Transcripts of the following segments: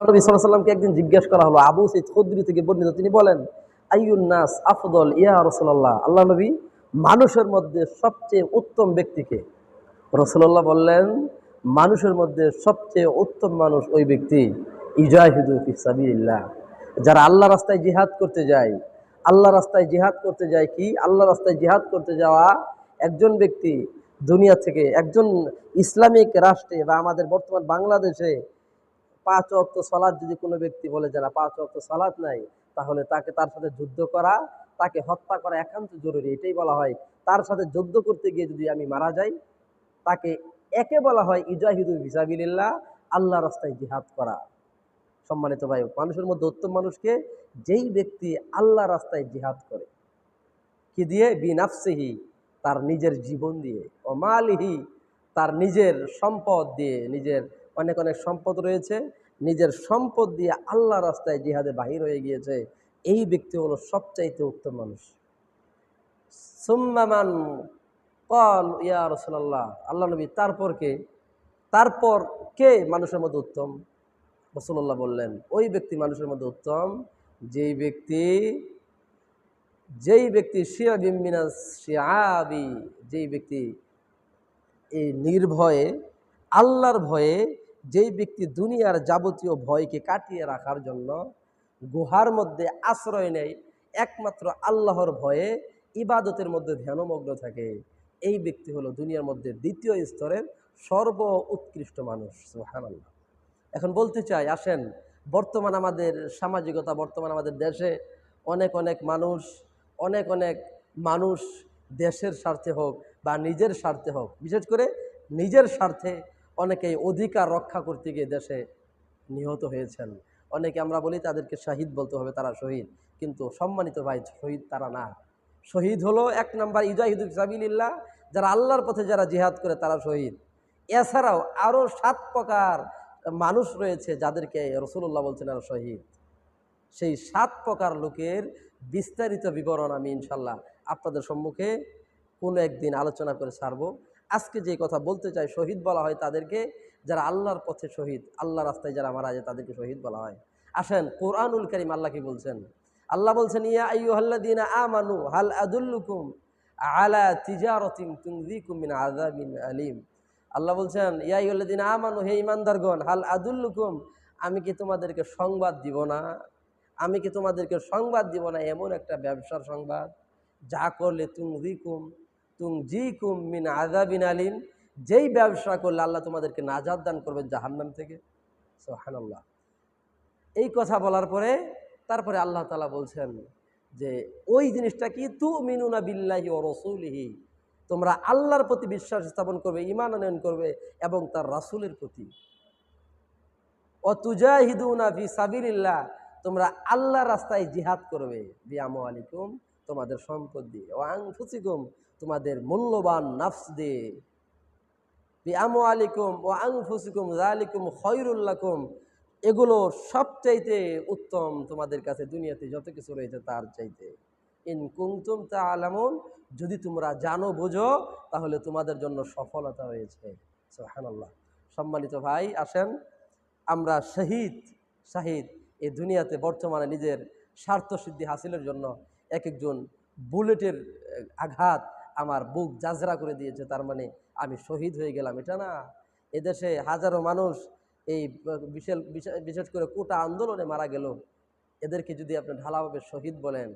সাল্লামকে একদিন জিজ্ঞেস করা হলো, আবু সৈদ খুদ্রি থেকে বর্ণিত? তিনি বলেন আইয়ুন নাস আফদল ইয়া রসুল্লাহ আল্লাহ নবী মানুষের মধ্যে সবচেয়ে উত্তম ব্যক্তিকে? রসুল্লাহ বললেন, মানুষের মধ্যে সবচেয়ে উত্তম মানুষ ওই ব্যক্তি ইজাহিদু ফি সাবিলিল্লাহ। যারা আল্লাহ রাস্তায় জিহাদ করতে যায় আল্লাহ রাস্তায় জিহাদ করতে যায় কি? আল্লাহ রাস্তায় জিহাদ করতে যাওয়া একজন ব্যক্তি দুনিয়া থেকে একজন ইসলামিক রাষ্ট্রে বা আমাদের বর্তমান বাংলাদেশে পাঁচ অক্ত সলাদ যদি কোনো ব্যক্তি বলে যে না, পাঁচ অক্ত সলাদ নাই, তাহলে তাকে তার সাথে যুদ্ধ করা, তাকে হত্যা করা একান্ত জরুরি, এটাই বলা হয়। তার সাথে যুদ্ধ করতে গিয়ে যদি আমি মারা যাই, তাকে একে বলা হয় ইজাহিদু ভিসাবিল্লাহ আল্লাহ রাস্তায় জিহাদ করা। সম্মানিত ভাই, মানুষের মধ্যে উত্তম মানুষকে যেই ব্যক্তি আল্লাহ রাস্তায় জিহাদ করে, কি দিয়ে? বিনাফসিহি তার নিজের জীবন দিয়ে। ও মালিহি, তার নিজের সম্পদ দিয়ে, নিজের অনেক অনেক সম্পদ রয়েছে। নিজের সম্পদ দিয়ে আল্লাহ রাস্তায় জিহাদে বাহির হয়ে গিয়েছে। এই ব্যক্তি হলো সবচাইতে উত্তম মানুষ। সুম্মামান কল ইয়া রসুল্লাহ আল্লাহ নবী তারপর কে? তারপর কে মানুষের মধ্যে উত্তম? রসুল্লাহ বললেন, ওই ব্যক্তি মানুষের মধ্যে উত্তম যেই ব্যক্তি যেই ব্যক্তি শিয়া বিমিনা শিয়াবি, যেই ব্যক্তি এই নির্ভয়ে, আল্লাহর ভয়ে যেই ব্যক্তি দুনিয়ার যাবতীয় ভয়কে কাটিয়ে রাখার জন্য গুহার মধ্যে আশ্রয় নেয়, একমাত্র আল্লাহর ভয়ে ইবাদতের মধ্যে ধ্যানমগ্ন থাকে। এই ব্যক্তি হলো দুনিয়ার মধ্যে দ্বিতীয় স্তরের সর্ব উৎকৃষ্ট মানুষ, সুবহানাল্লাহ। এখন বলতে চাই, আসেন, বর্তমান আমাদের সামাজিকতা, বর্তমান আমাদের দেশে অনেক অনেক মানুষ, অনেক অনেক মানুষ দেশের স্বার্থে হোক বা নিজের স্বার্থে হোক, বিশেষ করে নিজের স্বার্থে অনেকেই অধিকার রক্ষা করতে গিয়ে দেশে নিহত হয়েছেন। অনেকে আমরা বলি তাদেরকে শহীদ বলতে হবে, তারা শহীদ। কিন্তু সম্মানিত ভাই, শহীদ তারা না। শহীদ হলো এক নাম্বার ইজাহিদ সাবিল্লাহ যারা আল্লাহর পথে যারা জিহাদ করে তারা শহীদ। এছাড়াও আরও সাত প্রকার মানুষ রয়েছে যাদেরকে রসুল্লাহ বলছেন আর শহীদ। সেই সাত প্রকার লোকের বিস্তারিত বিবরণ আমি ইনশাল্লাহ আপনাদের সম্মুখে কোনো একদিন আলোচনা করে ছাড়ব। আজকে যে কথা বলতে চাই, শহীদ বলা হয় তাদেরকে, যারা আল্লাহর পথে শহীদ, আল্লাহ রাস্তায় যারা মারা যায় তাদেরকে শহীদ বলা হয়। আসেন, কোরআনুল করিম আল্লাহ কি বলছেন? আল্লাহ বলছেন, ইয়া আইয়ুহাল্লাযীনা আমানু, হাল আদুল্লুকুম আলা তিজারাতিন তুনজিকুম মিন আলিম। আল্লাহ বলছেন, ইয়া আইয়ুহাল্লাযীনা আমানু, হে ঈমানদারগণ, হাল আদুল্লুকুম, আমি কি তোমাদেরকে সংবাদ দিব না? আমি কি তোমাদেরকে সংবাদ দিব না? এমন একটা ব্যবসার সংবাদ, যা করলে তুংজিকুম তুংজিকুম মিন আযাবিন আলিম। যেই ব্যবসা করলে আল্লাহ তোমাদেরকে নাজাদ দান করবেন জাহান্নাম থেকে। সুবহানাল্লাহ। এই কথা বলার পরে, তারপরে আল্লাহ তালা বলছেন যে, ওই জিনিসটা কি? তু মিনুনা বিল্লাহি ও রসুলিহি। তোমরা আল্লাহর প্রতি বিশ্বাস স্থাপন করবে ইমান আনয়ন করবে এবং তার রাসুলের প্রতি। অতুজাহিদুনা ফি সাবিলিল্লাহ। তোমরা আল্লাহ রাস্তায় জিহাদ করবে। বিয়ামু আলিকুম তোমাদের সম্পদ দিয়ে ও আংফুসিকুম তোমাদের মূল্যবান নাফস দিয়ে। বিয়ামু আলিকুম ও আংফুসিকুম জালিকুম খয়রুল্লাকুম এগুলো সবচাইতে উত্তম তোমাদের কাছে দুনিয়াতে যত কিছু রয়েছে তার চাইতে। ইন কুমতুম তা আলামুন যদি তোমরা জানো, বোঝো, তাহলে তোমাদের জন্য সফলতা রয়েছে। সোহানাল্লাহ সম্মানিত ভাই, আসেন। আমরা শহীদ, শাহিদ এই দুনিয়াতে বর্তমানে নিজের স্বার্থ সিদ্ধি হাসিলের জন্য এক একজন বুলেটের আঘাত আমার বুক জাজরা করে দিয়েছে, তার মানে আমি শহীদ হয়ে গেলাম। এটা না, এদেশে হাজারো মানুষ এই বিশেষ বিশেষ করে কোটা আন্দোলনে মারা গেল। এদেরকে যদি আপনি ঢালাভাবে শহীদ বলেন,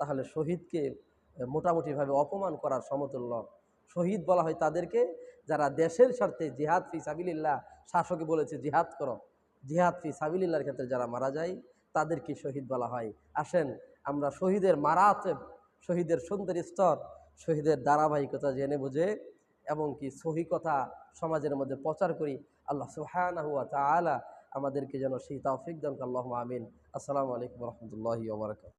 তাহলে শহীদকে মোটামুটিভাবে অপমান করার সমতুল্য। শহীদ বলা হয় তাদেরকে যারা দেশের স্বার্থে জিহাদ ফি সাবিল্লাহ শাসকে বলেছে জিহাদ করো। জিহাদ ফি সাবিল্লার ক্ষেত্রে যারা মারা যায়, তাদেরকে শহীদ বলা হয়। আসেন, আমরা শহীদের মারাতে, শহীদের সুন্দর স্তর শহীদের ধারাবাহিকতা জেনে বুঝে এবং কি সহি কথা সমাজের মধ্যে প্রচার করি। আল্লাহ সুহানা হুয়া তালা আমাদেরকে যেন সেই তাফিক দান আল্লাহ আমিন। আসসালামু আলাইকুম রহমতুল্লাহি ওবরাকাত